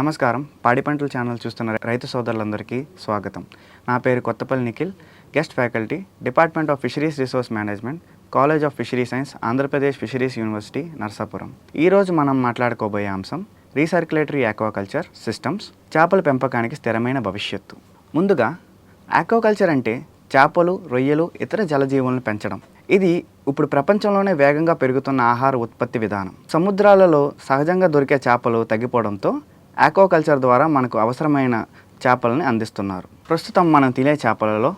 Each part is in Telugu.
నమస్కారం. పాడి పంటల ఛానల్ చూస్తున్న రైతు సోదరులందరికీ స్వాగతం. నా పేరు Kothapalli Nikhil guest faculty department of fisheries resource management college of fishery science Andhra Pradesh fisheries university Narsapuram. ఈరోజు మనం మాట్లాడుకోబోయే అంశం రీసర్క్యులేటరీ ఆక్వాకల్చర్ సిస్టమ్స్ చేపల పెంపకానికి స్థిరమైన భవిష్యత్తు. ముందుగా ఆక్వాకల్చర్ అంటే చేపలు రొయ్యలు ఇతర జలజీవులను పెంచడం. ఇది ఇప్పుడు ప్రపంచంలోనే వేగంగా పెరుగుతున్న ఆహార ఉత్పత్తి విధానం. సముద్రాలలో సహజంగా దొరికే చేపలు తగ్గిపోవడంతో ఆక్వాకల్చర్ ద్వారా మనకు అవసరమైన చేపలని అందిస్తున్నారు. ప్రస్తుతం మనం తినే చేపలలో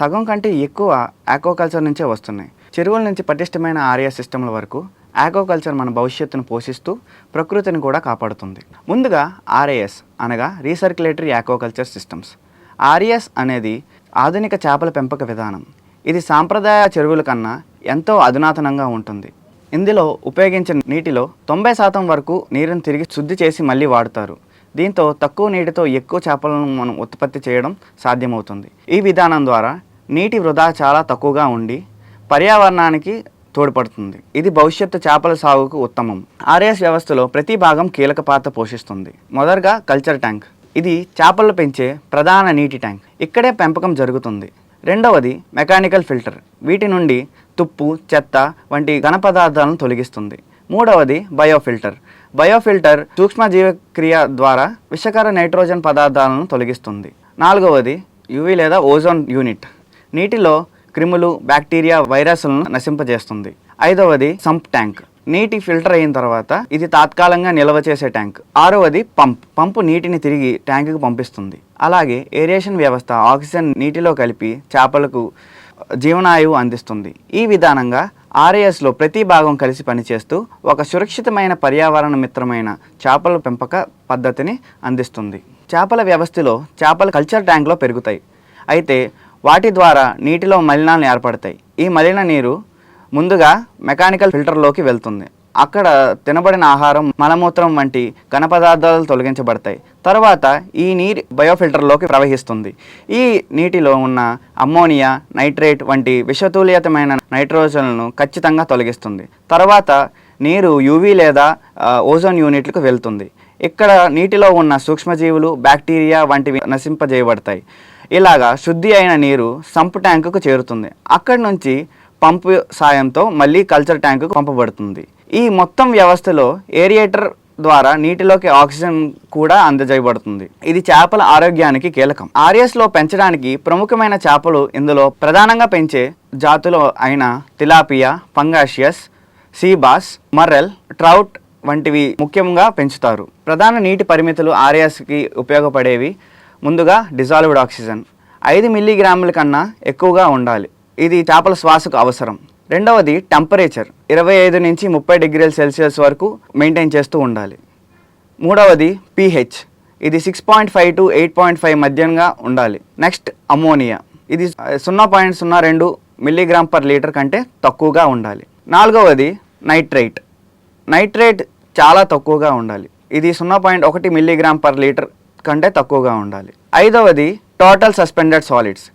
సగం కంటే ఎక్కువ ఆక్వాకల్చర్ నుంచే వస్తున్నాయి. చెరువుల నుంచి పటిష్టమైన ఆర్యా సిస్టమ్ల వరకు ఆక్వాకల్చర్ మన భవిష్యత్తును పోషిస్తూ ప్రకృతిని కూడా కాపాడుతుంది. ముందుగా ఆర్ఏఎస్ అనగా రీసర్క్యులేటరీ ఆక్వాకల్చర్ సిస్టమ్స్. ఆర్ఎస్ అనేది ఆధునిక చేపల పెంపక విధానం. ఇది సాంప్రదాయ చెరువుల కన్నా ఎంతో అధునాతనంగా ఉంటుంది. ఇందులో ఉపయోగించిన నీటిలో తొంభై శాతం వరకు నీరుని తిరిగి శుద్ధి చేసి మళ్ళీ వాడుతారు. దీంతో తక్కువ నీటితో ఎక్కువ చేపలను మనం ఉత్పత్తి చేయడం సాధ్యమవుతుంది. ఈ విధానం ద్వారా నీటి వృధా చాలా తక్కువగా ఉండి పర్యావరణానికి తోడ్పడుతుంది. ఇది భవిష్యత్తు చేపల సాగుకు ఉత్తమం. ఆర్ఎస్ వ్యవస్థలో ప్రతి భాగం కీలక పాత్ర పోషిస్తుంది. మొదటగా కల్చర్ ట్యాంక్. ఇది చేపలు పెంచే ప్రధాన నీటి ట్యాంక్. ఇక్కడే పెంపకం జరుగుతుంది. రెండవది మెకానికల్ ఫిల్టర్. వీటి నుండి తుప్పు చెత్త వంటి ఘన పదార్థాలను తొలగిస్తుంది. మూడవది బయోఫిల్టర్. బయోఫిల్టర్ సూక్ష్మజీవక్రియ ద్వారా విషకర నైట్రోజన్ పదార్థాలను తొలగిస్తుంది. నాలుగవది యువి లేదా ఓజోన్ యూనిట్. నీటిలో క్రిములు బ్యాక్టీరియా వైరస్లను నశింపజేస్తుంది. ఐదవది సంప్ ట్యాంక్. నీటి ఫిల్టర్ అయిన తర్వాత ఇది తాత్కాలంగా నిల్వ చేసే ట్యాంక్. ఆరవది పంప్. పంపు నీటిని తిరిగి ట్యాంకుకు పంపిస్తుంది. అలాగే ఏరియేషన్ వ్యవస్థ ఆక్సిజన్ నీటిలో కలిపి చేపలకు జీవనాయువు అందిస్తుంది. ఈ విధానంగా ఆర్ఏఎస్లో ప్రతి భాగం కలిసి పనిచేస్తూ ఒక సురక్షితమైన పర్యావరణ మిత్రమైన చేపల పెంపక పద్ధతిని అందిస్తుంది. చేపల వ్యవస్థలో చేపలు కల్చర్ ట్యాంక్లో పెరుగుతాయి. అయితే వాటి ద్వారా నీటిలో మలినాలు ఏర్పడతాయి. ఈ మలిన నీరు ముందుగా మెకానికల్ ఫిల్టర్లోకి వెళ్తుంది. అక్కడ తినబడిన ఆహారం మలమూత్రం వంటి ఘన పదార్థాలు తొలగించబడతాయి. తర్వాత ఈ నీరు బయోఫిల్టర్లోకి ప్రవహిస్తుంది. ఈ నీటిలో ఉన్న అమ్మోనియా నైట్రేట్ వంటి విషతుల్యతమైన నైట్రోజన్లను ఖచ్చితంగా తొలగిస్తుంది. తర్వాత నీరు యూవీ లేదా ఓజోన్ యూనిట్లకు వెళ్తుంది. ఇక్కడ నీటిలో ఉన్న సూక్ష్మజీవులు బ్యాక్టీరియా వంటివి నశింపజేయబడతాయి. ఇలాగా శుద్ధి అయిన నీరు సంప్ ట్యాంకుకు చేరుతుంది. అక్కడి నుంచి పంపు సాయంతో మళ్ళీ కల్చర్ ట్యాంకుకు పంపబడుతుంది. ఈ మొత్తం వ్యవస్థలో ఏరియేటర్ ద్వారా నీటిలోకి ఆక్సిజన్ కూడా అందజేయబడుతుంది. ఇది చేపల ఆరోగ్యానికి కీలకం. ఆర్ఎస్లో పెంచడానికి ప్రముఖమైన చేపలు ఇందులో ప్రధానంగా పెంచే జాతులు అయిన tilapia pangasius sea bass murrel trout వంటివి ముఖ్యంగా పెంచుతారు. ప్రధాన నీటి పరిమితులు ఆర్ఎస్కి ఉపయోగపడేవి ముందుగా డిజాల్వ్డ్ ఆక్సిజన్. ఐదు మిల్లీగ్రాముల కన్నా ఎక్కువగా ఉండాలి. ఇది చేపల శ్వాసకు అవసరం. రెండవది టెంపరేచర్ ఇరవై ఐదు నుంచి ముప్పై డిగ్రీల సెల్సియస్ వరకు మెయింటైన్ చేస్తూ ఉండాలి. మూడవది పీహెచ్ ఇది six point five to eight point five మధ్యంగా ఉండాలి. నెక్స్ట్ అమోనియా ఇది సున్నా పాయింట్ సున్నా రెండు మిల్లీగ్రామ్ పర్ లీటర్ కంటే తక్కువగా ఉండాలి. నాలుగవది నైట్రేట్ నైట్రేట్ చాలా తక్కువగా ఉండాలి. ఇది సున్నా పాయింట్ ఒకటి మిల్లీగ్రామ్ పర్ లీటర్ కంటే తక్కువగా ఉండాలి. ఐదవది టోటల్ సస్పెండెడ్ సాలిడ్స్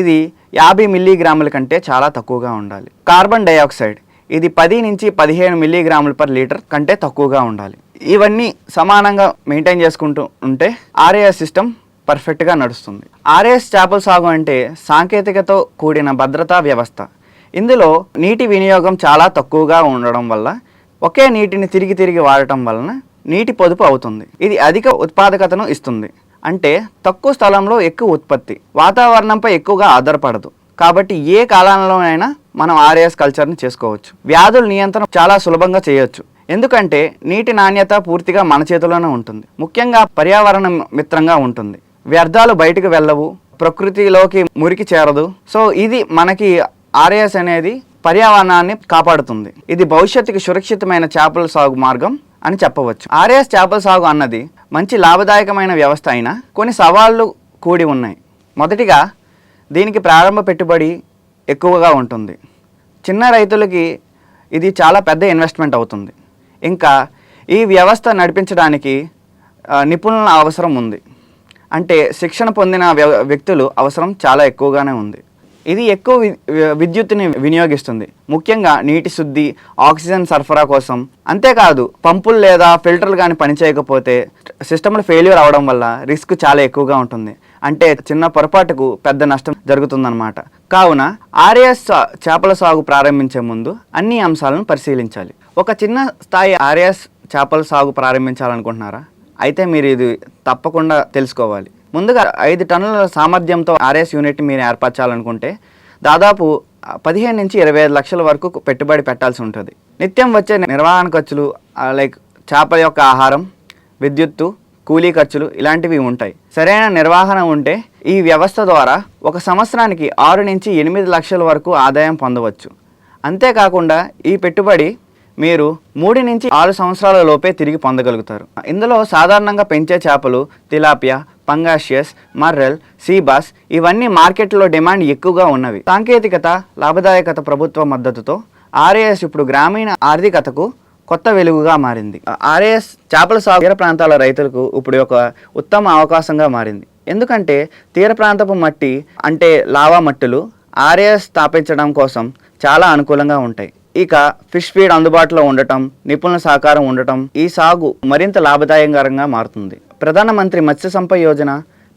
ఇది యాభై మిల్లీగ్రాముల కంటే చాలా తక్కువగా ఉండాలి. కార్బన్ డైఆక్సైడ్ ఇది పది నుంచి పదిహేను మిల్లీగ్రాములు పర్ లీటర్ కంటే తక్కువగా ఉండాలి. ఇవన్నీ సమానంగా మెయింటైన్ చేసుకుంటూ ఉంటే ఆర్ఏఎస్ సిస్టమ్ పర్ఫెక్ట్గా నడుస్తుంది. ఆర్ఏఎస్ చేపల సాగు అంటే సాంకేతికతో కూడిన భద్రతా వ్యవస్థ. ఇందులో నీటి వినియోగం చాలా తక్కువగా ఉండడం వల్ల ఒకే నీటిని తిరిగి తిరిగి వాడటం వలన నీటి పొదుపు అవుతుంది. ఇది అధిక ఉత్పాదకతను ఇస్తుంది. అంటే తక్కువ స్థలంలో ఎక్కువ ఉత్పత్తి వాతావరణంపై ఎక్కువగా ఆధారపడదు. కాబట్టి ఏ కాలంలోనైనా మనం ఆర్ఎస్ కల్చర్ని చేసుకోవచ్చు. వ్యాధుల నియంత్రణ చాలా సులభంగా చేయొచ్చు. ఎందుకంటే నీటి నాణ్యత పూర్తిగా మన చేతిలోనే ఉంటుంది. ముఖ్యంగా పర్యావరణ మిత్రంగా ఉంటుంది. వ్యర్థాలు బయటకు వెళ్ళవు ప్రకృతిలోకి మురికి చేరదు. సో ఇది మనకి ఆర్ఎస్ అనేది పర్యావరణాన్ని కాపాడుతుంది. ఇది భవిష్యత్తుకి సురక్షితమైన చేపల సాగు మార్గం. అని చెప్పవచ్చు. ఆర్ఎస్ చేపల సాగు అన్నది మంచి లాభదాయకమైన వ్యవస్థ అయినా కొన్ని సవాళ్ళు కూడి ఉన్నాయి. మొదటిగా దీనికి ప్రారంభ పెట్టుబడి ఎక్కువగా ఉంటుంది. చిన్న రైతులకి ఇది చాలా పెద్ద ఇన్వెస్ట్మెంట్ అవుతుంది. ఇంకా ఈ వ్యవస్థ నడిపించడానికి నిపుణుల అవసరం ఉంది. అంటే శిక్షణ పొందిన వ్య- వ్యక్తులు అవసరం చాలా ఎక్కువగానే ఉంది. ఇది ఎక్కువ వి- విద్యుత్తుని వినియోగిస్తుంది. ముఖ్యంగా నీటి శుద్ధి ఆక్సిజన్ సరఫరా కోసం. అంతేకాదు పంపులు లేదా ఫిల్టర్లు కానీ పనిచేయకపోతే సిస్టమ్లు ఫెయిల్యూర్ అవడం వల్ల రిస్క్ చాలా ఎక్కువగా ఉంటుంది. అంటే చిన్న పొరపాటుకు పెద్ద నష్టం జరుగుతుందన్నమాట. కావున ఆర్ఎస్ చేపల సాగు ప్రారంభించే ముందు అన్ని అంశాలను పరిశీలించాలి. ఒక చిన్న స్థాయి ఆర్ఎస్ చేపల సాగు ప్రారంభించాలనుకుంటున్నారా? అయితే మీరు ఇది తప్పకుండా తెలుసుకోవాలి. ముందుగా ఐదు టన్నుల సామర్థ్యంతో ఆర్ఎస్ యూనిట్ మీరు ఏర్పరచాలనుకుంటే దాదాపు పదిహేను నుంచి ఇరవై ఐదు లక్షల వరకు పెట్టుబడి పెట్టాల్సి ఉంటుంది. నిత్యం వచ్చే నిర్వహణ ఖర్చులు లైక్ చేపల యొక్క ఆహారం విద్యుత్తు కూలీ ఖర్చులు ఇలాంటివి ఉంటాయి. సరైన నిర్వహణ ఉంటే ఈ వ్యవస్థ ద్వారా ఒక సంవత్సరానికి ఆరు నుంచి ఎనిమిది లక్షల వరకు ఆదాయం పొందవచ్చు. అంతేకాకుండా ఈ పెట్టుబడి మీరు మూడు నుంచి ఆరు సంవత్సరాల లోపే తిరిగి పొందగలుగుతారు. ఇందులో సాధారణంగా పెంచే చేపలు తిలాపియా పంగాషియస్ మర్రెల్ సీబాస్ ఇవన్నీ మార్కెట్లో డిమాండ్ ఎక్కువగా ఉన్నవి. సాంకేతికత లాభదాయకత ప్రభుత్వ మద్దతుతో ఆర్ఏఎస్ ఇప్పుడు గ్రామీణ ఆర్థికతకు కొత్త వెలుగుగా మారింది. ఆర్ఏఎస్ చేపల సాగు తీర ప్రాంతాల రైతులకు ఇప్పుడు ఒక ఉత్తమ అవకాశంగా మారింది. ఎందుకంటే తీర ప్రాంతపు మట్టి అంటే లావా మట్టులు ఆర్ఏఎస్ స్థాపించడం కోసం చాలా అనుకూలంగా ఉంటాయి. ఇక ఫిష్ ఫీడ్ అందుబాటులో ఉండటం నిపుణుల సహకారం ఉండటం ఈ సాగు మరింత లాభదాయకరంగా మారుతుంది. ప్రధానమంత్రి మత్స్య సంపద యోజన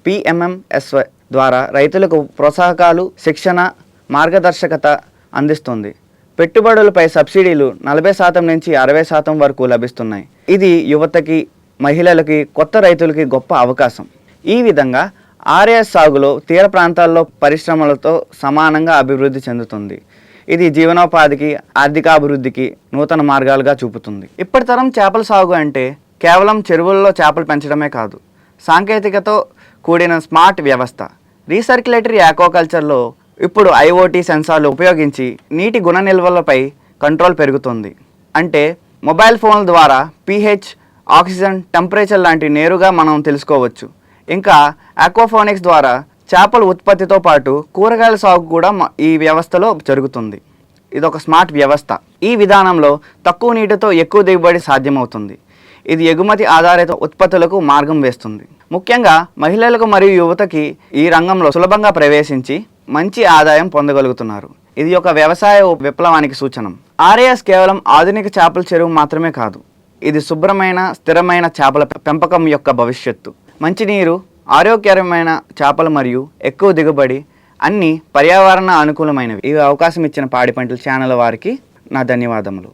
పిఎంఎంఎస్వై ద్వారా రైతులకు ప్రోత్సాహకాలు శిక్షణ మార్గదర్శకత అందిస్తుంది. పెట్టుబడులపై సబ్సిడీలు నలభై శాతం నుంచి అరవై శాతం వరకు లభిస్తున్నాయి. ఇది యువతకి మహిళలకి కొత్త రైతులకి గొప్ప అవకాశం. ఈ విధంగా ఆర్ఎస్ సాగులో తీర ప్రాంతాల్లో పరిశ్రమలతో సమానంగా అభివృద్ధి చెందుతుంది. ఇది జీవనోపాధికి ఆర్థికాభివృద్ధికి నూతన మార్గాలుగా చూపుతుంది. ఇప్పటి తరం చేపల సాగు అంటే కేవలం చెరువుల్లో చేపలు పెంచడమే కాదు సాంకేతికతో కూడిన స్మార్ట్ వ్యవస్థ రీసర్క్యులేటరీ ఆక్వాకల్చర్లో ఇప్పుడు ఐఓటీ సెన్సార్లు ఉపయోగించి నీటి గుణ నిల్వలపై కంట్రోల్ పెరుగుతుంది. అంటే మొబైల్ ఫోన్ల ద్వారా పీహెచ్ ఆక్సిజన్ టెంపరేచర్ లాంటి నేరుగా మనం తెలుసుకోవచ్చు. ఇంకా ఆక్వాఫోనిక్స్ ద్వారా చేపల ఉత్పత్తితో పాటు కూరగాయల సాగు కూడా ఈ వ్యవస్థలో జరుగుతుంది. ఇది ఒక స్మార్ట్ వ్యవస్థ. ఈ విధానంలో తక్కువ నీటితో ఎక్కువ దిగుబడి సాధ్యమవుతుంది. ఇది ఎగుమతి ఆధారిత ఉత్పత్తులకు మార్గం వేస్తుంది. ముఖ్యంగా మహిళలకు మరియు యువతకి ఈ రంగంలో సులభంగా ప్రవేశించి మంచి ఆదాయం పొందగలుగుతున్నారు. ఇది ఒక వ్యవసాయ విప్లవానికి సూచనం. ఆర్ఏఎస్ కేవలం ఆధునిక చేపల చెరువు మాత్రమే కాదు ఇది శుభ్రమైన స్థిరమైన చేపల పెంపకం యొక్క భవిష్యత్తు. మంచినీరు ఆరోగ్యకరమైన చేపలు మరియు ఎక్కువ దిగుబడి అన్ని పర్యావరణ అనుకూలమైనవి. ఇవి అవకాశం ఇచ్చిన పాడి పంటల ఛానల్ వారికి నా ధన్యవాదములు.